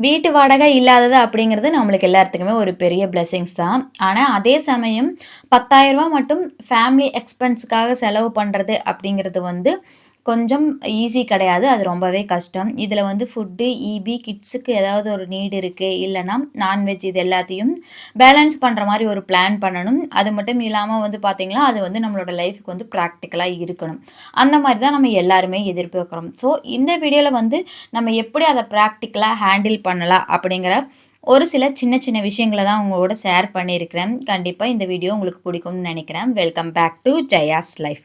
வீட்டு வாடகை இல்லாதது அப்படிங்கிறது நம்மளுக்கு எல்லாத்துக்குமே ஒரு பெரிய பிளெஸிங்ஸ் தான். ஆனால் அதே சமயம் பத்தாயிரரூபா மட்டும் ஃபேமிலி எக்ஸ்பென்ஸுக்காக செலவு பண்ணுறது அப்படிங்கிறது வந்து கொஞ்சம் ஈஸி கிடையாது. அது ரொம்பவே கஷ்டம். இதில் வந்து ஃபுட்டு ஈபி கிட்ஸுக்கு ஏதாவது ஒரு நீடு இருக்குது இல்லைனா நான்வெஜ் இது எல்லாத்தையும் பேலன்ஸ் பண்ணுற மாதிரி ஒரு பிளான் பண்ணணும். அது மட்டும் இல்லாமல் வந்து பார்த்திங்கன்னா அது வந்து நம்மளோட லைஃபுக்கு வந்து ப்ராக்டிக்கலாக இருக்கணும். அந்த மாதிரி தான் நம்ம எல்லாருமே எதிர்பார்க்குறோம். ஸோ இந்த வீடியோவில் வந்து நம்ம எப்படி அதை ப்ராக்டிக்கலாக ஹேண்டில் பண்ணலாம் அப்படிங்கிற ஒரு சில சின்ன சின்ன விஷயங்களை தான் உங்களோட ஷேர் பண்ணியிருக்கிறேன். கண்டிப்பாக இந்த வீடியோ உங்களுக்கு பிடிக்கும்னு நினைக்கிறேன். Welcome back to Jaya's life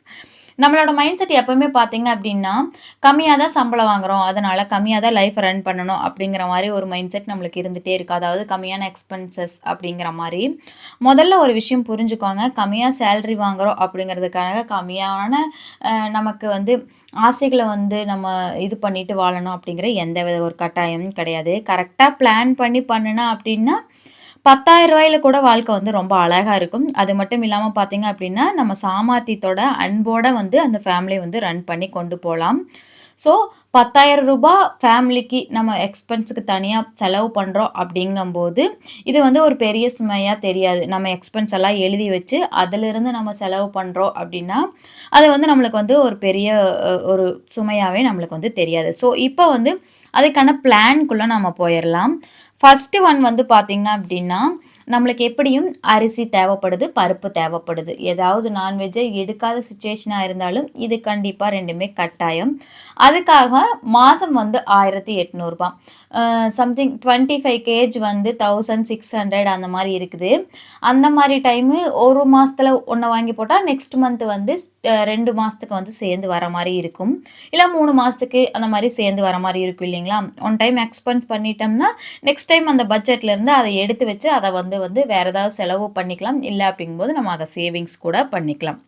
நம்மளோட மைண்ட் செட் எப்பவுமே பார்த்தீங்க அப்படின்னா கம்மியாக தான் சம்பளம் வாங்குறோம். அதனால் கம்மியாக தான் லைஃப் ரன் பண்ணணும் அப்படிங்கிற மாதிரி ஒரு மைண்ட் செட் நம்மளுக்கு இருந்துகிட்டே இருக்குது அதாவது கம்மியான எக்ஸ்பென்சஸ் அப்படிங்கிற மாதிரி. முதல்ல ஒரு விஷயம் புரிஞ்சுக்கோங்க. கம்மியாக சேல்ரி வாங்குகிறோம் அப்படிங்கிறதுக்காக கம்மியான நமக்கு வந்து ஆசைகளை வந்து நம்ம இது பண்ணிட்டு வாழணும் அப்படிங்கிற எந்த வித ஒரு கட்டாயமும் கிடையாது. கரெக்டாக பிளான் பண்ணி பண்ணுனா அப்படின்னா பத்தாயிரம் ரூபாயில கூட வாழ்க்கை வந்து ரொம்ப அழகாக இருக்கும். அது மட்டும் இல்லாமல் பார்த்தீங்க அப்படின்னா நம்ம சாமர்த்தியத்தோட அன்போட வந்து அந்த ஃபேமிலியை வந்து ரன் பண்ணி கொண்டு போகலாம் ஸோ பத்தாயிரம் ரூபாய் ஃபேமிலிக்கு நம்ம எக்ஸ்பென்ஸுக்கு தனியாக செலவு பண்ணுறோம் அப்படிங்கும்போது இது வந்து ஒரு பெரிய சுமையாக தெரியாது. நம்ம எக்ஸ்பென்ஸ் எல்லாம் எழுதி வச்சு அதிலிருந்து நம்ம செலவு பண்ணுறோம் அப்படின்னா அது வந்து நம்மளுக்கு வந்து ஒரு பெரிய ஒரு சுமையாகவே நம்மளுக்கு வந்து தெரியாது. ஸோ இப்போ வந்து அதுக்கான பிளான்குள்ளே நம்ம போயிடலாம் ஃபஸ்ட்டு ஒன் வந்து பார்த்திங்க அப்படின்னா நம்மளுக்கு எப்படியும் அரிசி தேவைப்படுது பருப்பு தேவைப்படுது. ஏதாவது நான்வெஜ்ஜை எடுக்காத சுச்சுவேஷனாக இருந்தாலும் இது கண்டிப்பாக ரெண்டுமே கட்டாயம். அதுக்காக மாதம் வந்து ஆயிரத்தி எட்நூறுபா. சம்திங் டுவெண்ட்டி ஃபைவ் கேஜ் வந்து தௌசண்ட் சிக்ஸ் ஹண்ட்ரட் அந்த மாதிரி இருக்குது. அந்த மாதிரி டைமு ஒரு மாதத்தில் ஒன்று வாங்கி போட்டால் நெக்ஸ்ட் மந்த் வந்து ரெண்டு மாதத்துக்கு வந்து சேர்ந்து வர மாதிரி இருக்கும். இல்லை மூணு மாதத்துக்கு அந்த மாதிரி சேர்ந்து வர மாதிரி இருக்கும் இல்லைங்களா? ஒன் டைம் எக்ஸ்பென்ஸ் பண்ணிட்டோம்னா நெக்ஸ்ட் டைம் அந்த பட்ஜெட்லேருந்து அதை எடுத்து வச்சு அதை வந்து வந்து வேறு ஏதாவது செலவு பண்ணிக்கலாம். இல்லை அப்படிங்கும்போது நம்ம அதை சேவிங்ஸ் கூட பண்ணிக்கலாம்.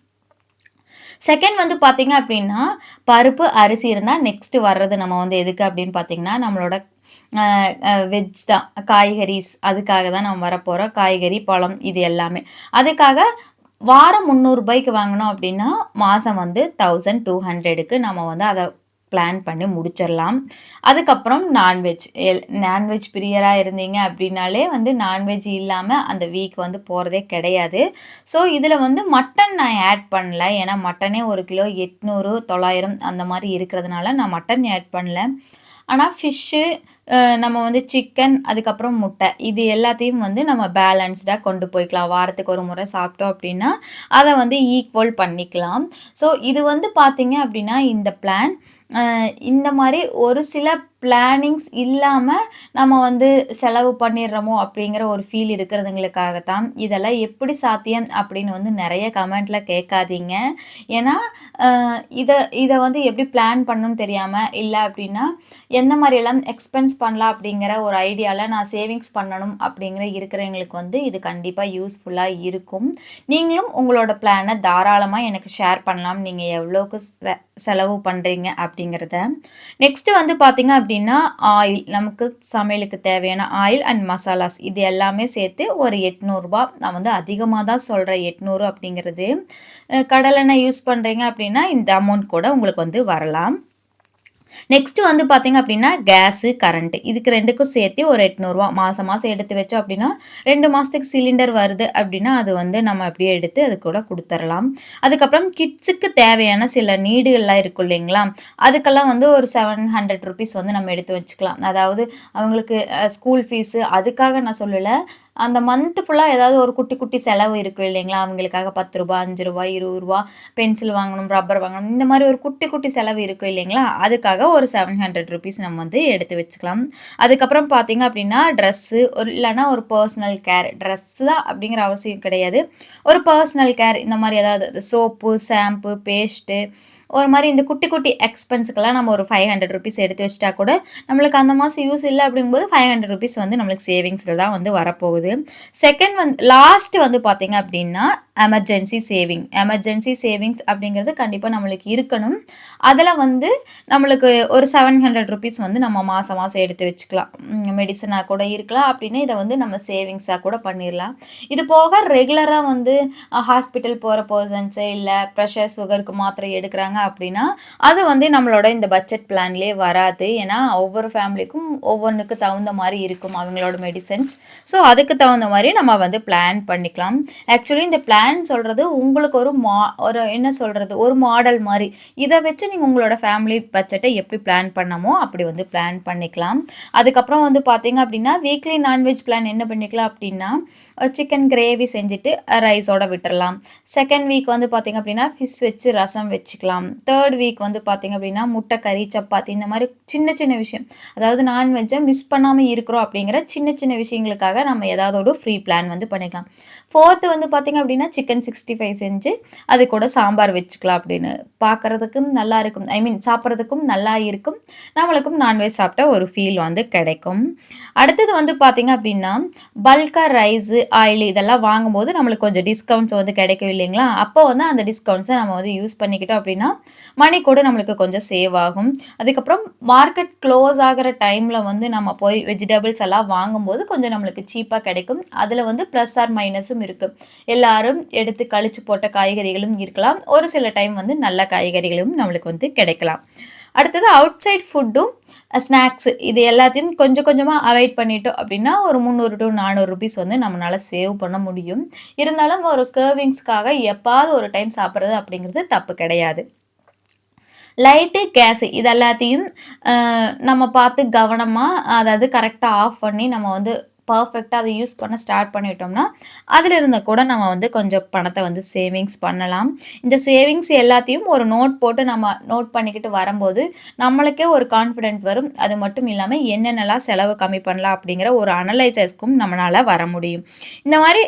செகண்ட் வந்து பார்த்திங்க அப்படின்னா பருப்பு அரிசி இருந்தால் நெக்ஸ்ட்டு வர்றது நம்ம வந்து எதுக்கு அப்படின்னு பார்த்திங்கன்னா நம்மளோட வெஜ் தான். காய்கறிஸ் அதுக்காக தான் நம்ம வரப்போகிறோம் காய்கறி பழம் இது எல்லாமே. அதுக்காக வாரம் முந்நூறுபாய்க்கு வாங்கினோம் அப்படின்னா மாதம் வந்து தௌசண்ட் டூ ஹண்ட்ரடுக்கு நம்ம வந்து அதை பிளான் பண்ணி முடிச்சிடலாம். அதுக்கப்புறம் நான்வெஜ் எல் நான்வெஜ் பிரியராக இருந்தீங்க அப்படின்னாலே வந்து நான்வெஜ் இல்லாமல் அந்த வீக் வந்து போகிறதே கிடையாது. ஸோ இதில் வந்து மட்டன் நான் ஆட் பண்ணல. ஏன்னா மட்டனே ஒரு கிலோ எட்நூறு தொள்ளாயிரம் அந்த மாதிரி இருக்கிறதுனால நான் மட்டன் ஆட் பண்ணல. ஆனால் ஃபிஷ்ஷு நம்ம வந்து சிக்கன் அதுக்கப்புறம் முட்டை இது எல்லாத்தையும் வந்து நம்ம பேலன்ஸ்டாக கொண்டு போய்க்கலாம். வாரத்துக்கு ஒரு முறை சாப்பிட்டோம் அப்படின்னா அதை வந்து ஈக்குவல் பண்ணிக்கலாம். ஸோ இது வந்து பார்த்திங்க அப்படின்னா இந்த பிளான் இந்த மாதிரி ஒரு சில பிளானிங்ஸ் இல்லாமல் நம்ம வந்து செலவு பண்ணிடுறோமோ அப்படிங்கிற ஒரு ஃபீல் இருக்கிறதுங்களுக்காக தான் இதெல்லாம் எப்படி சாத்தியம் அப்படின்னு வந்து நிறைய கமெண்ட்டில் கேட்காதீங்க. ஏன்னா இதை இதை வந்து எப்படி பிளான் பண்ணணும்னு தெரியாமல் இல்லை அப்படின்னா எந்த மாதிரியெல்லாம் எக்ஸ்பென்ஸ் பண்ணலாம் அப்படிங்கிற ஒரு ஐடியாவில் நான் சேவிங்ஸ் பண்ணணும் அப்படிங்கிற இருக்கிறவங்களுக்கு வந்து இது கண்டிப்பாக யூஸ்ஃபுல்லாக இருக்கும். நீங்களும் உங்களோட பிளானை தாராளமாக எனக்கு ஷேர் பண்ணலாம். நீங்கள் எவ்வளோக்கு செலவு பண்ணுறீங்க அப்படிங்கிறத. நெக்ஸ்ட்டு வந்து பார்த்திங்க அப்படி அப்படின்னா ஆயில் நமக்கு சமையலுக்கு தேவையான ஆயில் அண்ட் மசாலாஸ் இது எல்லாமே சேர்த்து ஒரு எட்நூறுபா நான் வந்து அதிகமாக தான் சொல்கிறேன் எட்நூறு அப்படிங்கிறது. கடலெண்ணெய் யூஸ் பண்ணுறீங்க அப்படின்னா இந்த அமௌண்ட் கூட உங்களுக்கு வந்து வரலாம். நெக்ஸ்ட் வந்து பார்த்தீங்க அப்படின்னா கேஸு கரண்ட்டு இதுக்கு ரெண்டுக்கும் சேர்த்து ஒரு எட்நூறுவா மாதம் மாதம் எடுத்து வச்சோம் அப்படின்னா ரெண்டு மாதத்துக்கு சிலிண்டர் வருது அப்படின்னா அது வந்து நம்ம அப்படியே எடுத்து அது கூட கொடுத்துடலாம் அதுக்கப்புறம் கிட்ஸுக்கு தேவையான சில நீடுகள்லாம் இருக்கும் இல்லைங்களா? அதுக்கெல்லாம் வந்து ஒரு செவன் ஹண்ட்ரட் ருபீஸ் வந்து நம்ம எடுத்து வச்சுக்கலாம். அதாவது அவங்களுக்கு ஸ்கூல் ஃபீஸு அதுக்காக நான் சொல்லலை. அந்த மந்த்து ஃபுல்லாக ஏதாவது ஒரு குட்டி குட்டி செலவு இருக்குது இல்லைங்களா? அவங்களுக்காக பத்து ரூபா அஞ்சு ரூபா இருபது ரூபா பென்சில் வாங்கணும் ரப்பர் வாங்கணும் இந்த மாதிரி ஒரு குட்டி குட்டி செலவு இருக்குது இல்லைங்களா? அதுக்காக ஒரு செவன் ஹண்ட்ரட் ருபீஸ் நம்ம வந்து எடுத்து வச்சுக்கலாம். அதுக்கப்புறம் பார்த்தீங்க அப்படின்னா ட்ரெஸ்ஸு ஒரு இல்லைனா ஒரு பர்சனல் கேர் ட்ரெஸ்ஸு தான் அப்படிங்கிற அவசியம் கிடையாது. ஒரு பர்சனல் கேர் இந்த மாதிரி ஏதாவது சோப்பு ஷாம்பு பேஸ்ட்டு ஒரு மாதிரி இந்த குட்டி குட்டி எக்ஸ்பென்ஸுக்கெல்லாம் நம்ம ஒரு ஃபைவ் ஹண்ட்ரட் ருபீஸ் எடுத்து வச்சிட்டா கூட நம்மளுக்கு அந்த மாதம் யூஸ் இல்லை அப்படிங்கும்போது ஃபைவ் ஹண்ட்ரட் ருபீஸ் வந்து நம்மளுக்கு சேவிங்ஸில் தான் வந்து வரப்போகுது. செகண்ட் வந்து லாஸ்ட் வந்து பார்த்திங்க அப்படின்னா எமர்ஜென்சி சேவிங் எமர்ஜென்சி சேவிங்ஸ் அப்படிங்கிறது கண்டிப்பாக நம்மளுக்கு இருக்கணும். அதில் வந்து நம்மளுக்கு ஒரு செவன் ஹண்ட்ரட் ருபீஸ் வந்து நம்ம மாதம் மாதம் எடுத்து வச்சுக்கலாம். மெடிசனாக கூட இருக்கலாம் அப்படின்னு இதை வந்து நம்ம சேவிங்ஸாக கூட பண்ணிடலாம். இது போக ரெகுலராக வந்து ஹாஸ்பிட்டல் போகிற பர்சன்ஸு இல்லை ப்ரெஷர் சுகருக்கு மாத்திரை எடுக்கிறாங்க பண்ணுறாங்க அப்படின்னா அது வந்து நம்மளோட இந்த பட்ஜெட் பிளான்லேயே வராது. ஏன்னா ஒவ்வொரு ஃபேமிலிக்கும் ஒவ்வொன்றுக்கு தகுந்த மாதிரி இருக்கும் அவங்களோட மெடிசன்ஸ் ஸோ அதுக்கு தகுந்த மாதிரி நம்ம வந்து பிளான் பண்ணிக்கலாம். ஆக்சுவலி இந்த பிளான் சொல்கிறது உங்களுக்கு ஒரு மா ஒரு என்ன சொல்கிறது ஒரு மாடல் மாதிரி. இதை வச்சு நீங்கள் உங்களோட ஃபேமிலி பட்ஜெட்டை எப்படி பிளான் பண்ணமோ அப்படி வந்து பிளான் பண்ணிக்கலாம். அதுக்கப்புறம் வந்து பார்த்தீங்க அப்படின்னா வீக்லி நான்வெஜ் பிளான் என்ன பண்ணிக்கலாம் அப்படின்னா சிக்கன் கிரேவி செஞ்சுட்டு ரைஸோட விட்டுறலாம். செகண்ட் வீக் வந்து பார்த்திங்க அப்படின்னா ஃபிஷ் வச்சு ரசம் வச்சுக்கலாம். தேர்ட் வீக் வந்து பார்த்திங்க அப்படின்னா முட்டை கறி சப்பாத்தி இந்த மாதிரி சின்ன சின்ன விஷயம். அதாவது நான்வெஜ்ஜை மிஸ் பண்ணாமல் இருக்கிறோம் அப்படிங்கிற சின்ன சின்ன விஷயங்களுக்காக நம்ம ஏதாவது ஒரு ஃப்ரீ பிளான் வந்து பண்ணிக்கலாம். ஃபோர்த்து வந்து பார்த்திங்க அப்படின்னா சிக்கன் சிக்ஸ்டி ஃபைவ் செஞ்சு அது கூட சாம்பார் வச்சுக்கலாம் அப்படின்னு. பார்க்குறதுக்கும் நல்லா இருக்கும். ஐ மீன் சாப்பிட்றதுக்கும் நல்லா இருக்கும். நம்மளுக்கும் நான்வெஜ் சாப்பிட்டா ஒரு ஃபீல் வந்து கிடைக்கும். அடுத்தது வந்து பார்த்திங்க அப்படின்னா பல்காக ரைஸு ஆயில் இதெல்லாம் வாங்கும்போது நம்மளுக்கு கொஞ்சம் டிஸ்கவுண்ட்ஸ் வந்து கிடைக்கும் இல்லைங்களா அப்போ வந்து அந்த டிஸ்கவுண்ட்ஸை நம்ம வந்து யூஸ் பண்ணிக்கிட்டோம் அப்படின்னா மணி கூட நம்மளுக்கு கொஞ்சம் சேவ் ஆகும். அதுக்கப்புறம் மார்க்கெட் க்ளோஸ் ஆகிற டைமில் வந்து நம்ம போய் வெஜிடபிள்ஸ் எல்லாம் வாங்கும்போது கொஞ்சம் நம்மளுக்கு சீப்பாக கிடைக்கும். அதில் வந்து ப்ளஸ் ஆர் மைனஸும் இருக்குது எல்லாரும் எடுத்து கழிச்சு போட்ட காய்கறிகளும் இருக்கலாம். ஒரு சில டைம் வந்து நல்ல காய்கறிகளும் நம்மளுக்கு வந்து கிடைக்கலாம். அடுத்தது அவுட் சைட் ஃபுட்டும் ஸ்நாக்ஸு இது எல்லாத்தையும் கொஞ்சம் கொஞ்சமாக அவாய்ட் பண்ணிட்டோம் அப்படின்னா ஒரு முந்நூறு டு நானூறு ருபீஸ் வந்து நம்மளால் சேவ் பண்ண முடியும். இருந்தாலும் ஒரு கேர்விங்ஸ்க்காக எப்பாவது ஒரு டைம் சாப்பிட்றது அப்படிங்கிறது தப்பு கிடையாது. லைட்டு கேஸு இது எல்லாத்தையும் நம்ம பார்த்து கவனமாக அதாவது கரெக்டாக ஆஃப் பண்ணி நம்ம வந்து பர்ஃபெக்டாக அதை யூஸ் பண்ண ஸ்டார்ட் பண்ணிட்டோம்னா அதில் இருந்த கூட நம்ம வந்து கொஞ்சம் பணத்தை வந்து சேவிங்ஸ் பண்ணலாம். இந்த சேவிங்ஸ் எல்லாத்தையும் ஒரு நோட் போட்டு நம்ம நோட் பண்ணிக்கிட்டு வரும்போது நம்மளுக்கே ஒரு கான்ஃபிடென்ட் வரும். அது மட்டும் இல்லாமல் என்னென்னலாம் செலவு கம்மி பண்ணலாம் அப்படிங்கிற ஒரு அனலைசஸ்க்கும் நம்மளால் வர முடியும். இந்த மாதிரி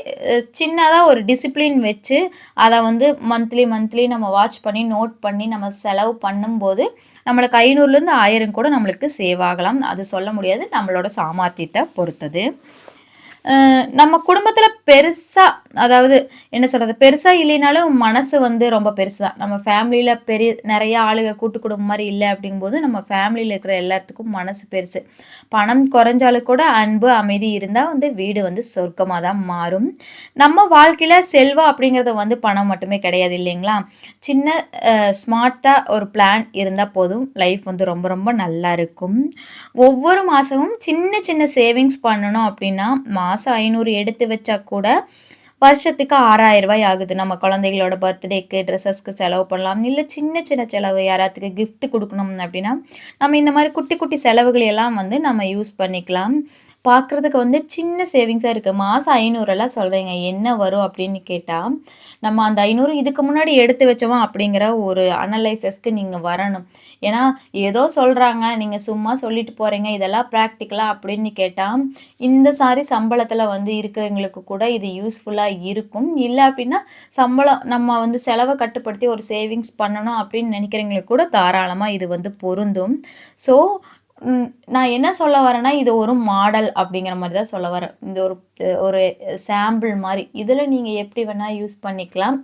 சின்னதாக ஒரு டிசிப்ளின் வச்சு அதை வந்து மந்த்லி மந்த்லி நம்ம வாட்ச் பண்ணி நோட் பண்ணி நம்ம செலவு பண்ணும்போது நம்மளுக்கு ஐநூறுலேருந்து ஆயிரம் கூட நம்மளுக்கு சேவ் ஆகலாம். அது சொல்ல முடியாது. நம்மளோட சாமர்த்தியத்தை பொறுத்தது. நம்ம குடும்பத்தில் பெருசாக அதாவது என்ன சொல்கிறது பெருசாக இல்லைனாலும் மனசு வந்து ரொம்ப பெருசு தான் நம்ம ஃபேமிலியில் பெரிய நிறைய ஆளுக கூட்டு குடும்பம் மாதிரி இல்லை அப்படிங்கும்போது நம்ம ஃபேமிலியில் இருக்கிற எல்லாத்துக்கும் மனசு பெருசு. பணம் குறைஞ்சாலும் கூட அன்பு அமைதி இருந்தால் வந்து வீடு வந்து சொர்க்கமாக தான் மாறும். நம்ம வாழ்க்கையில் செல்வம் அப்படிங்கிறது வந்து பணம் மட்டுமே கிடையாது இல்லைங்களா? சின்ன ஸ்மார்ட்டாக ஒரு பிளான் இருந்தால் போதும். லைஃப் வந்து ரொம்ப ரொம்ப நல்லா இருக்கும். ஒவ்வொரு மாதமும் சின்ன சின்ன சேவிங்ஸ் பண்ணணும் அப்படின்னா மாதம் ஐநூறு எடுத்து வச்சா கூட வருஷத்துக்கு ஆறாயிரம் ரூபாய் ஆகுது. நம்ம குழந்தைகளோட பர்த்டேக்கு ட்ரெஸ்ஸஸ்க்கு செலவு பண்ணலாம். இல்லை சின்ன சின்ன செலவு யாராத்துக்கு கிஃப்ட் கொடுக்கணும் அப்படின்னா நம்ம இந்த மாதிரி குட்டி குட்டி செலவுகள் எல்லாம் வந்து நம்ம யூஸ் பண்ணிக்கலாம். பார்க்குறதுக்கு வந்து சின்ன சேவிங்ஸாக இருக்குது மாதம் ஐநூறுலாம் சொல்கிறீங்க என்ன வரும் அப்படின்னு கேட்டால் நம்ம அந்த ஐநூறு இதுக்கு முன்னாடி எடுத்து வச்சோமா அப்படிங்கிற ஒரு அனலைசஸ்க்கு நீங்கள் வரணும். ஏன்னா ஏதோ சொல்கிறாங்க நீங்கள் சும்மா சொல்லிட்டு போகிறீங்க இதெல்லாம் ப்ராக்டிக்கலாக அப்படின்னு கேட்டால் இந்த சாரி சம்பளத்தில் வந்து இருக்கிறவங்களுக்கு கூட இது யூஸ்ஃபுல்லாக இருக்கும். இல்லை அப்படின்னா சம்பளம் நம்ம வந்து செலவை கட்டுப்படுத்தி ஒரு சேவிங்ஸ் பண்ணணும் அப்படின்னு நினைக்கிறவங்களுக்கு கூட தாராளமாக இது வந்து பொருந்தும். ஸோ நான் என்ன சொல்ல வரேன்னா, இது ஒரு மாடல் அப்படிங்கிற மாதிரி தான் சொல்ல வரேன். இந்த ஒரு ஒரு சாம்பிள் மாதிரி இதில் நீங்கள் எப்படி வேணால் யூஸ் பண்ணிக்கலாம்.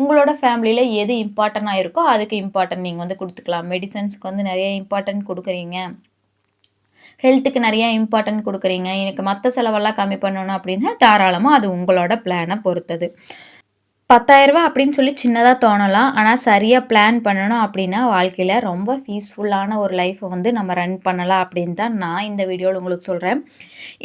உங்களோட ஃபேமிலியில் எது இம்பார்ட்டண்ட்டாக இருக்கோ, அதுக்கு இம்பார்ட்டன்ட் நீங்கள் வந்து கொடுத்துக்கலாம் மெடிசன்ஸ்க்கு வந்து நிறைய இம்பார்ட்டன்ட் கொடுக்குறீங்க ஹெல்த்துக்கு நிறைய இம்பார்ட்டன்ட் கொடுக்குறீங்க எனக்கு மற்ற செலவெல்லாம் கம்மி பண்ணணும் அப்படின்னா, தாராளமாக அது உங்களோட பிளானை பொறுத்தது. பத்தாயிரரூபா அப்படின்னு சொல்லி சின்னதாக தோணலாம். ஆனால் சரியாக பிளான் பண்ணணும் அப்படின்னா வாழ்க்கையில் ரொம்ப பீஸ்ஃபுல்லான ஒரு லைஃப்பை வந்து நம்ம ரன் பண்ணலாம் அப்படின்னு தான் நான் இந்த வீடியோவில் உங்களுக்கு சொல்கிறேன்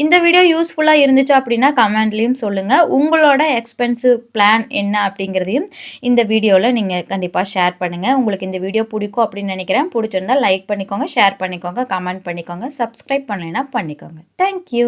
இந்த வீடியோ யூஸ்ஃபுல்லாக இருந்துச்சு அப்படின்னா கமெண்ட்லேயும் சொல்லுங்கள் உங்களோட எக்ஸ்பென்சிவ் பிளான் என்ன அப்படிங்கிறதையும் இந்த வீடியோவில் நீங்கள் கண்டிப்பாக ஷேர் பண்ணுங்கள் உங்களுக்கு இந்த வீடியோ பிடிக்கும் அப்படின்னு நினைக்கிறேன். பிடிச்சிருந்தால் லைக் பண்ணிக்கோங்க ஷேர் பண்ணிக்கோங்க கமெண்ட் பண்ணிக்கோங்க சப்ஸ்கிரைப் பண்ணலைன்னா பண்ணிக்கோங்க. தேங்க்யூ